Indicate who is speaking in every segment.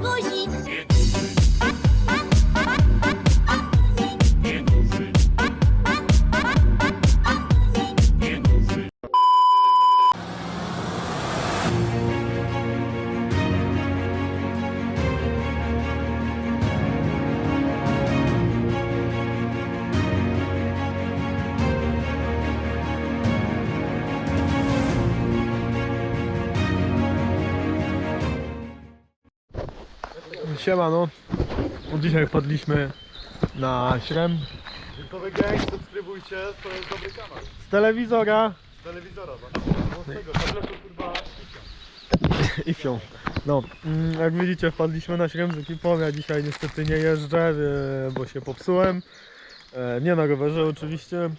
Speaker 1: 我
Speaker 2: 是 no. Dzisiaj wpadliśmy na śrem
Speaker 3: Wilkowy Gang, subskrybujcie, to jest dobry kanał.
Speaker 2: z telewizora
Speaker 3: Z telewizora, z tego tabletu kurwa
Speaker 2: i fią. No, mm, jak widzicie wpadliśmy na śrem z ekipą, ja dzisiaj niestety nie jeżdżę, e, bo się popsułem. E, Nie na rowerze oczywiście.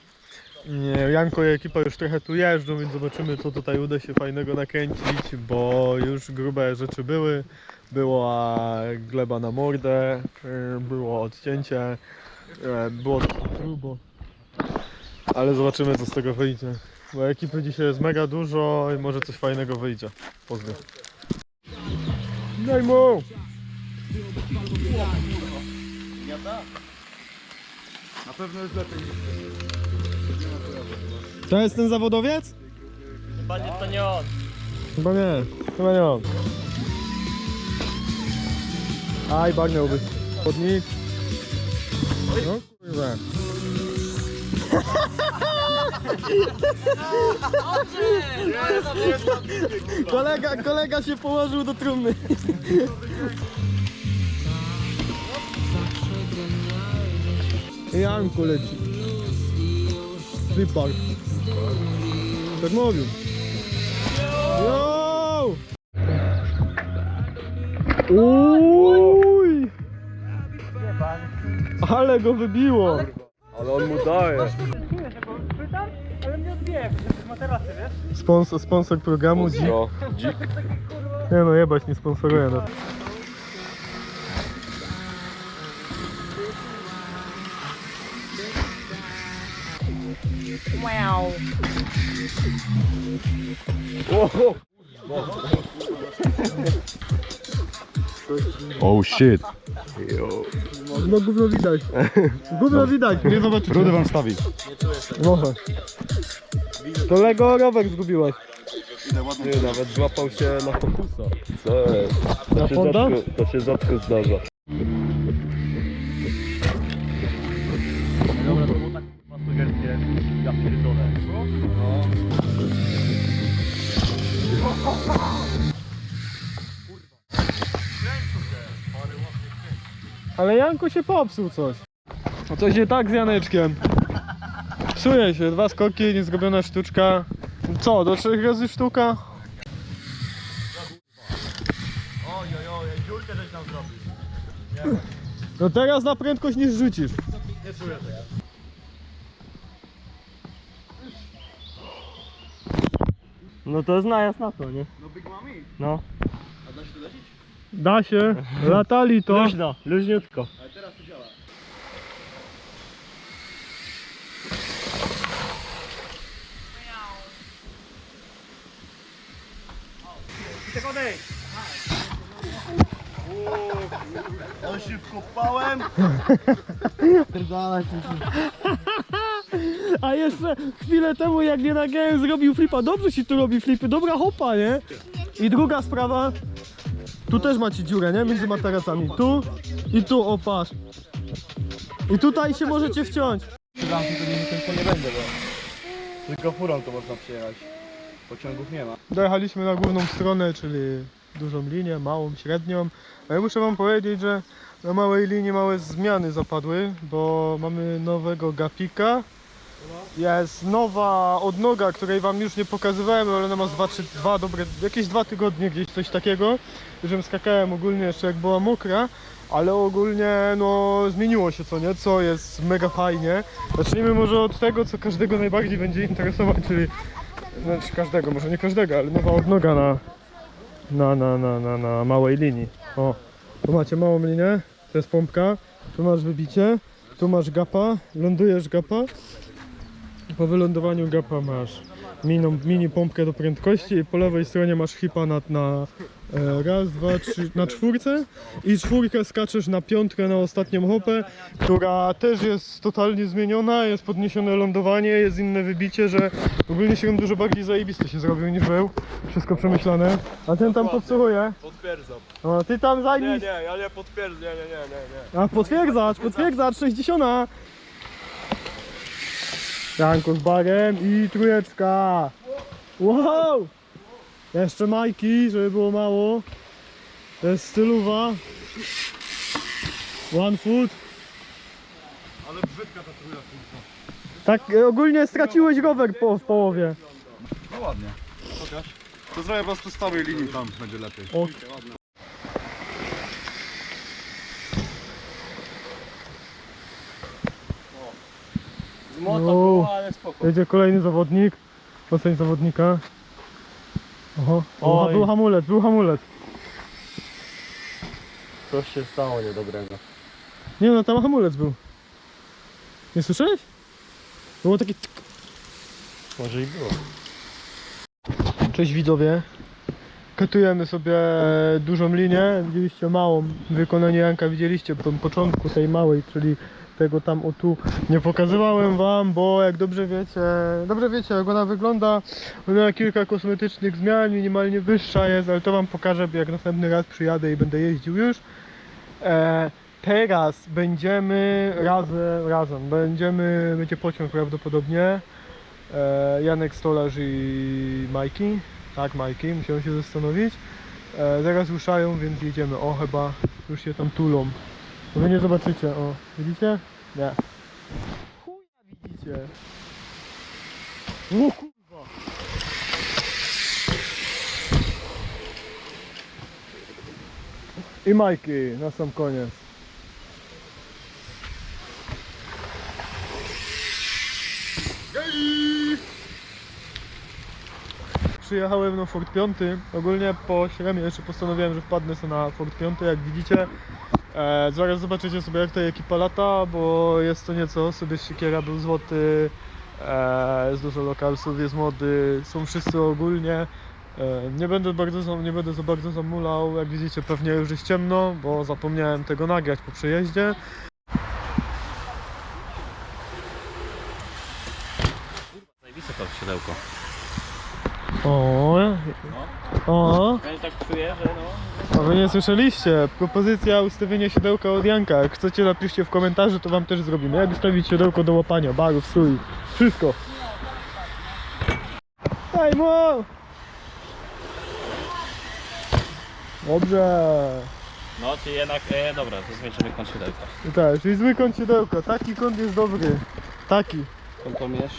Speaker 2: Janko i ekipa już trochę tu jeżdżą, więc zobaczymy co tutaj uda się fajnego nakręcić, bo już grube rzeczy były. Była gleba na mordę, e, było odcięcie, e, było grubo. Ale zobaczymy co z tego wyjdzie. Bo ekipy dzisiaj jest mega dużo i może coś fajnego wyjdzie. Pozdro. Daj mu!
Speaker 3: Na pewno jest lepiej niż
Speaker 2: To jest ten zawodowiec?
Speaker 4: Chyba nie, to nie on.
Speaker 2: Chyba nie, chyba nie on. Aj, bagnąłby. Podnik. No kurwa. Kolega, kolega się położył do trumny. Janku leci. Flipper. Tak mówił. Yo! Uj! Ale go wybiło!
Speaker 3: Ale on mu daje.
Speaker 4: Pytam, ale mnie odbije, że ma terasy, wiesz?
Speaker 2: Sponsor, sponsor programu Dzik.
Speaker 3: No, dzik.
Speaker 2: Nie no, jebać nie sponsoruje nas.
Speaker 4: Wow.
Speaker 3: Oh shit.
Speaker 2: No gówno widać. Gówno widać, nie zobaczycie.
Speaker 3: Rudy wam stawi.
Speaker 2: Może. To Lego rower zgubiłeś.
Speaker 3: Nie, nawet złapał się na fokusa. Co jest?
Speaker 2: Na
Speaker 3: to się rzadko zdarza.
Speaker 2: Ale Janko się popsuł coś. No coś nie tak z Janeczkiem. Psuje się, dwa skoki, niezrobiona sztuczka. Co, do trzech razy sztuka?
Speaker 4: Oj, oj, oj, dziurkę żeś tam zrobił.
Speaker 2: No teraz na prędkość nie rzucisz.
Speaker 4: Nie czuję tego. No to jest najazd na to, nie?
Speaker 3: No Big Mami.
Speaker 4: No.
Speaker 3: A da się to lecieć?
Speaker 2: Da się, latali to.
Speaker 4: Luźno, luźniutko.
Speaker 3: Ale teraz to działa. On się wkopałem.
Speaker 2: A jeszcze chwilę temu jak nie nagrałem zrobił flipa. Dobrze ci tu robi flipy, dobra hopa, nie? I druga sprawa. Tu też macie dziurę, nie? Między materacami. Tu i tu, o patrz. I tutaj się możecie wciąć.
Speaker 3: Tylko nie będę, bo tylko furą to można przyjechać. Pociągów nie ma.
Speaker 2: Dojechaliśmy na główną stronę, czyli dużą linię, małą, średnią. A ja muszę wam powiedzieć, że na małej linii małe zmiany zapadły, bo mamy nowego gapika. Jest nowa odnoga, której wam już nie pokazywałem, ale ona ma dwa, trzy, dwa dobre, jakieś dwa tygodnie gdzieś coś takiego. Żebym skakałem ogólnie jeszcze jak była mokra, ale ogólnie no zmieniło się co nie, co jest mega fajnie. Zacznijmy może od tego, co każdego najbardziej będzie interesować, czyli znaczy każdego, może nie każdego, ale nowa odnoga na, na, na, na, na, na małej linii. O, tu macie małą linię, to jest pompka, tu masz wybicie, tu masz gapa, lądujesz gapa. Po wylądowaniu gapa masz miną, mini pompkę do prędkości i po lewej stronie masz hipa na, na, E, Raz, dwa, trzy, na czwórce i czwórkę skaczesz na piątkę na ostatnią hopę, która też jest totalnie zmieniona, jest podniesione lądowanie, jest inne wybicie, że ogólnie się dużo bardziej zajebisty się zrobił niż był. Wszystko przemyślane. A ten tam podsłuchuje.
Speaker 3: Potwierdzam.
Speaker 2: O, ty tam
Speaker 3: Nie,
Speaker 2: zajmij.
Speaker 3: nie, ja nie potwierdzam, nie, nie, nie, nie, nie.
Speaker 2: A potwierdzacz, potwierdzacz, 60. Janko z barem i trójeczka. Wow! Jeszcze majki, żeby było mało. To jest stylowa. One foot.
Speaker 3: Ale brzydka ta trójka.
Speaker 2: Tak e, ogólnie straciłeś rower po, w połowie.
Speaker 3: No ładnie. Pokaż. To zrobię po prostu z całej linii, tam będzie lepiej.
Speaker 2: O,
Speaker 3: Z mota
Speaker 2: No.
Speaker 3: było, ale spoko.
Speaker 2: jedzie kolejny zawodnik. Oceń zawodnika. Oho,
Speaker 3: Oj.
Speaker 2: był hamulec, był hamulec.
Speaker 3: Coś się stało niedobrego.
Speaker 2: Nie no, tam hamulec był. Nie słyszałeś? Było takie... tk.
Speaker 3: Może i było.
Speaker 2: Cześć widzowie. Katujemy sobie dużą linię. Widzieliście małą. Wykonanie Janka widzieliście po początku tej małej, czyli tego tam o tu. Nie pokazywałem wam, bo jak dobrze wiecie, dobrze wiecie jak ona wygląda. Ona ma kilka kosmetycznych zmian, minimalnie wyższa jest, ale to wam pokażę jak następny raz przyjadę i będę jeździł już. E, teraz będziemy razem, razem, będziemy, będzie pociąg prawdopodobnie. E, Janek Stolarz i Majki. Tak, Majki, musiałem się zastanowić. E, zaraz ruszają, więc jedziemy. O, chyba już się tam tulą. Wy nie zobaczycie, o. Widzicie? Nie. Chuja widzicie. O kurwa. I Majki na sam koniec. Przyjechałem na Ford 5. Ogólnie po śremie jeszcze postanowiłem, że wpadnę sobie na Ford 5, jak widzicie. E, zaraz zobaczycie sobie jak ta ekipa lata, bo jest to nieco. Sobie siekiera był złoty, e, jest dużo lokalsów, jest mody, są wszyscy ogólnie. E, nie będę bardzo nie będę za bardzo zamulał, jak widzicie pewnie już jest ciemno, bo zapomniałem tego nagrać po przejeździe.
Speaker 1: Zajebiste to siodełko.
Speaker 2: O, o.
Speaker 1: Ja tak czuję, że no...
Speaker 2: A wy nie słyszeliście? Propozycja ustawienia siodełka od Janka. Jak chcecie napiszcie w komentarzu, to wam też zrobimy. Jak ustawić siodełko do łapania, barów, stój, wszystko. Daj mu! Dobrze.
Speaker 1: No, czy jednak... E, dobra, to zwiększymy kąt siodełka.
Speaker 2: Tak, czyli zły kąt siodełka. Taki kąt jest dobry. Taki.
Speaker 1: Kątomierz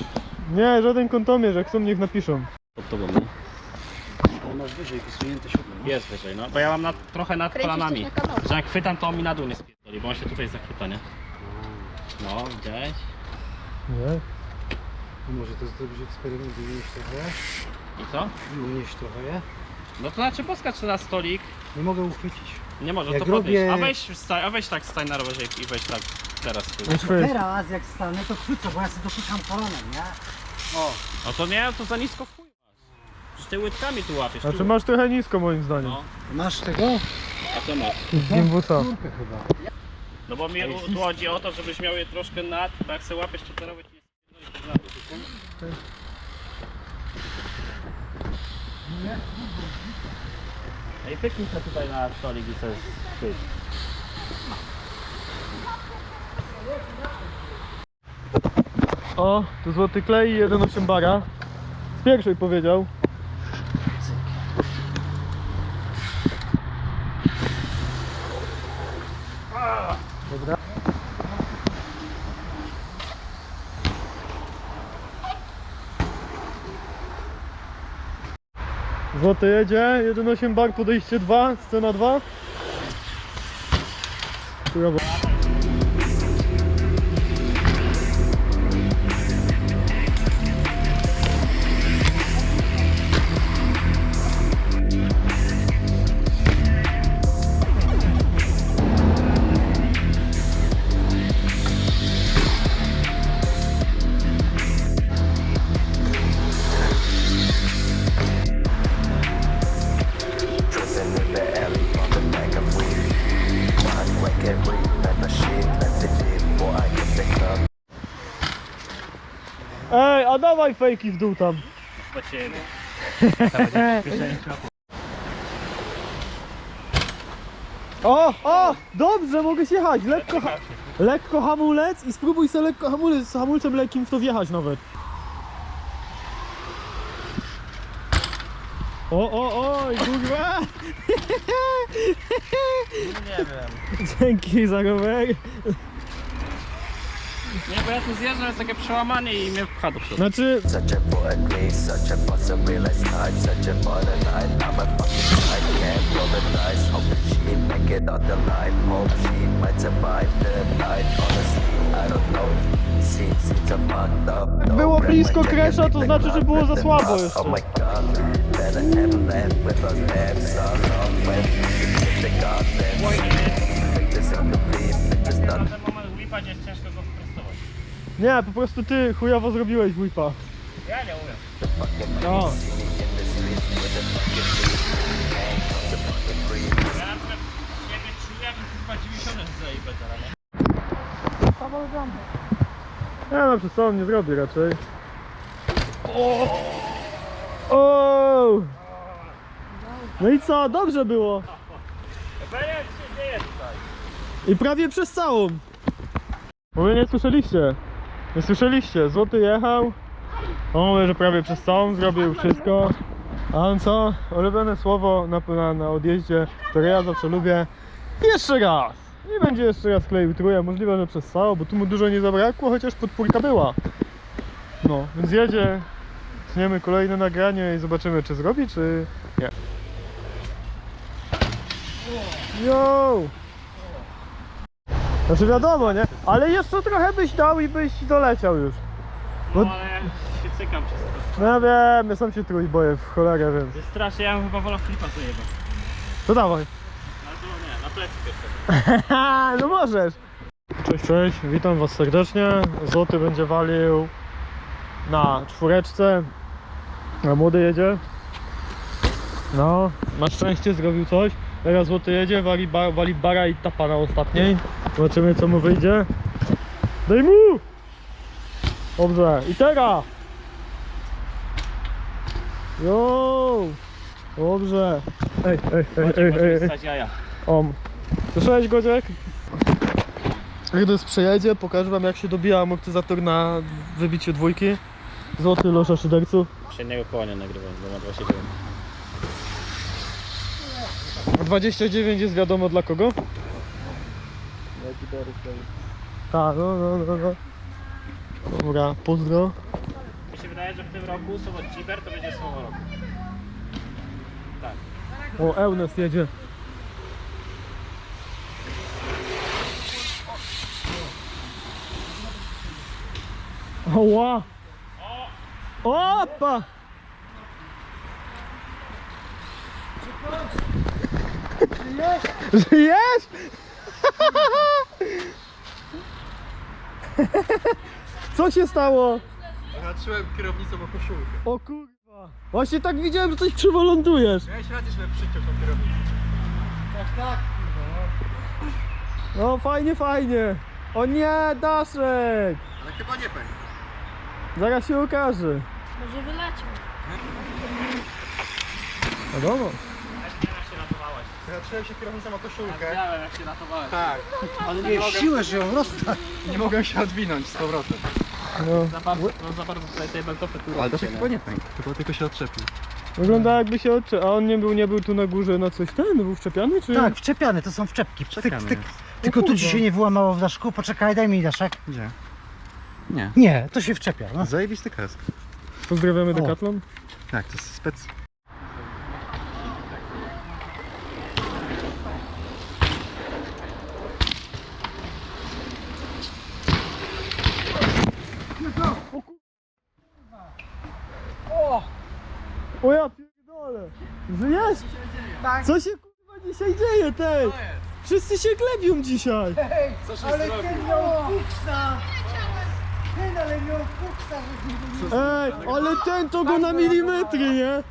Speaker 2: Nie, żaden kątomierz, jak chcą niech napiszą.
Speaker 1: Pod tobą, nie?
Speaker 3: masz wyżej wysunięte siódme.
Speaker 1: Jest wyżej, no. Bo ja mam na, trochę nad
Speaker 5: Kręcisz
Speaker 1: kolanami.
Speaker 5: coś na kanale.
Speaker 1: Że jak chwytam, to on mi na dół nie spierdoli, bo on się tutaj zachwyta, nie? No, widziałeś?
Speaker 2: Nie?
Speaker 3: Może to zrobić eksperyment i unieść trochę?
Speaker 1: I co?
Speaker 3: I unieść trochę, je?
Speaker 1: No to znaczy poskacz na stolik.
Speaker 3: Nie mogę uchwycić.
Speaker 1: Nie może,
Speaker 3: Jak
Speaker 1: to podejść.
Speaker 3: robię-
Speaker 1: A weź, stań, a weź tak stań na rowerze i weź tak teraz.
Speaker 2: No chwyć.
Speaker 6: Teraz jak stanę, to chwycę, bo ja sobie dopycham kolanem, nie? O,
Speaker 1: No to nie, to za nisko w chuj ty łydkami tu łapiesz.
Speaker 2: Znaczy
Speaker 1: tu.
Speaker 2: masz trochę nisko moim zdaniem.
Speaker 1: No,
Speaker 6: masz tego?
Speaker 1: a co masz?
Speaker 2: Gimbusa.
Speaker 6: Chyba.
Speaker 1: No bo mi tu chodzi o to, żebyś miał je troszkę nad, bo jak sobie łapiesz, to ten rower ci nie spierdoli pod zad. Ej, pyknij to tutaj na stolik i sobie chwyć.
Speaker 2: O, tu złoty klej i 1,8 bara. Z pierwszej powiedział. Dobra. Złoty jedzie, 1,8 bar, podejście 2, scena 2. Chujowo. Dawaj fejki w dół tam.
Speaker 1: Do ciebie.
Speaker 2: O, o, dobrze, mogę się jechać. Lekko, ha lekko hamulec i spróbuj sobie lekko hamulec, z hamulcem lekkim w to wjechać nawet. O, o, oj, kurwa!
Speaker 3: Nie wiem.
Speaker 2: Dzięki za rower.
Speaker 1: Nie, bo ja tu zjeżdżam, jest takie przełamanie i mnie pcha do przodu.
Speaker 2: Znaczy,
Speaker 5: Such a day, such a realized time, such a night. I'm a fucking I can't roll the dice. Hope she make it out alive. Hope she might survive the night. Honestly, I don't know. Seems seems a fucked up. No
Speaker 2: było blisko
Speaker 5: is
Speaker 2: to
Speaker 5: the
Speaker 2: znaczy, że było za słabo jeszcze.
Speaker 5: Oh my god, better have left with us steps are on when the goddamn Make this incomplete, make this
Speaker 1: Na
Speaker 5: not
Speaker 1: ten moment whipa ciężko.
Speaker 2: Nie, po prostu ty chujowo zrobiłeś whipa.
Speaker 1: Ja nie umiem.
Speaker 2: No.
Speaker 1: Ja na siebie czuję, jakbym chyba 90 zaibę teraz, nie?
Speaker 2: No, przez on nie zrobi raczej. O! No i co? Dobrze było.
Speaker 1: Się dzieje tutaj.
Speaker 2: I prawie przez całą. Mówię, nie słyszeliście. Nie słyszeliście. Złoty jechał. On mówi, że prawie przez całą zrobił wszystko. A on co? Ulubione słowo na, na, na odjeździe, które ja zawsze lubię. Jeszcze raz! I będzie jeszcze raz kleił trójkę. Możliwe, że przez całą, bo tu mu dużo nie zabrakło, chociaż podpórka była. No, więc jedzie. Tniemy kolejne nagranie i zobaczymy, czy zrobi, czy nie. Yo! Znaczy wiadomo, nie? Ale jeszcze trochę byś dał i byś doleciał już.
Speaker 1: No
Speaker 2: No-
Speaker 1: ale ja się cykam przez to.
Speaker 2: No ja wiem, ja sam się trój boję w cholerę, więc.
Speaker 1: To jest strasznie, ja bym chyba wolał flipa zajebać.
Speaker 2: To dawaj.
Speaker 1: Ale to nie, na plecy pierwsze.
Speaker 2: no możesz. Cześć, cześć, witam was serdecznie. Złoty będzie walił na czwóreczce. A młody jedzie. No, na szczęście zrobił coś. Teraz złoty jedzie, wali, ba, wali bara i tapa na ostatniej. Zobaczymy co mu wyjdzie. Daj mu! Dobrze, i teraz! Jo! Dobrze. Ej, ej, ej, ej, ej, ej.
Speaker 1: Stać jaja.
Speaker 2: O, słyszałeś Godziek? Przejedzie, pokażę wam jak się dobija amortyzator na wybicie dwójki. Złoty losza szyderców.
Speaker 1: Przedniego koła nie nagrywam, bo ma 29.
Speaker 2: A 29 jest wiadomo dla kogo? Tak, no, no, no, no. Dobra, pozdro.
Speaker 1: Mi się wydaje, że w tym roku słowo Ciber to będzie słowo roku. Tak.
Speaker 2: O, Ełnes jedzie. Oła! Opa! Żyjesz? Co się stało?
Speaker 3: Zahaczyłem kierownicą o koszulkę.
Speaker 2: O kurwa. Właśnie tak widziałem, że coś krzywo lądujesz.
Speaker 3: Miałeś rację, żeby przyciął tą kierownicę.
Speaker 2: No fajnie, fajnie. O nie, Daszek!
Speaker 3: Ale chyba nie pękł.
Speaker 2: Zaraz się okaże.
Speaker 7: Może wyleciał.
Speaker 2: Wiadomo.
Speaker 1: Jak się
Speaker 3: się kierownicą o koszulkę.
Speaker 1: Widziałem jak się ratowałeś.
Speaker 3: Tak.
Speaker 6: Ale nie siłę, że ją rozstać.
Speaker 3: Nie mogłem się odwinąć z powrotem.
Speaker 2: No.
Speaker 1: Za bardzo, no, za bardzo tutaj tej beltofy tu
Speaker 3: Ale to
Speaker 1: robicie,
Speaker 3: chyba nie pękł. Chyba tylko się odczepił.
Speaker 2: Wygląda jakby się odcze... A on nie był, nie był tu na górze na coś ten? Był wszczepiany czy?
Speaker 6: Tak, wczepiane, to są wczepki.
Speaker 3: Wczepiane jest.
Speaker 6: Tylko tu ci się nie wyłamało w daszku. Poczekaj, daj mi daszek.
Speaker 3: Gdzie? Nie.
Speaker 6: Nie, to się wczepia. No.
Speaker 3: Zajebisty kask.
Speaker 2: Pozdrawiamy
Speaker 6: O.
Speaker 2: Decathlon.
Speaker 3: Tak, to jest spec.
Speaker 2: O ja pierdolę. Żyjesz?
Speaker 6: Tak.
Speaker 2: Co się kurwa dzisiaj dzieje tej? Wszyscy się glebią dzisiaj.
Speaker 6: Ale ten miał fuksa! Ten ale miał fuksa!
Speaker 2: Ej, ale ten to go na milimetry, nie?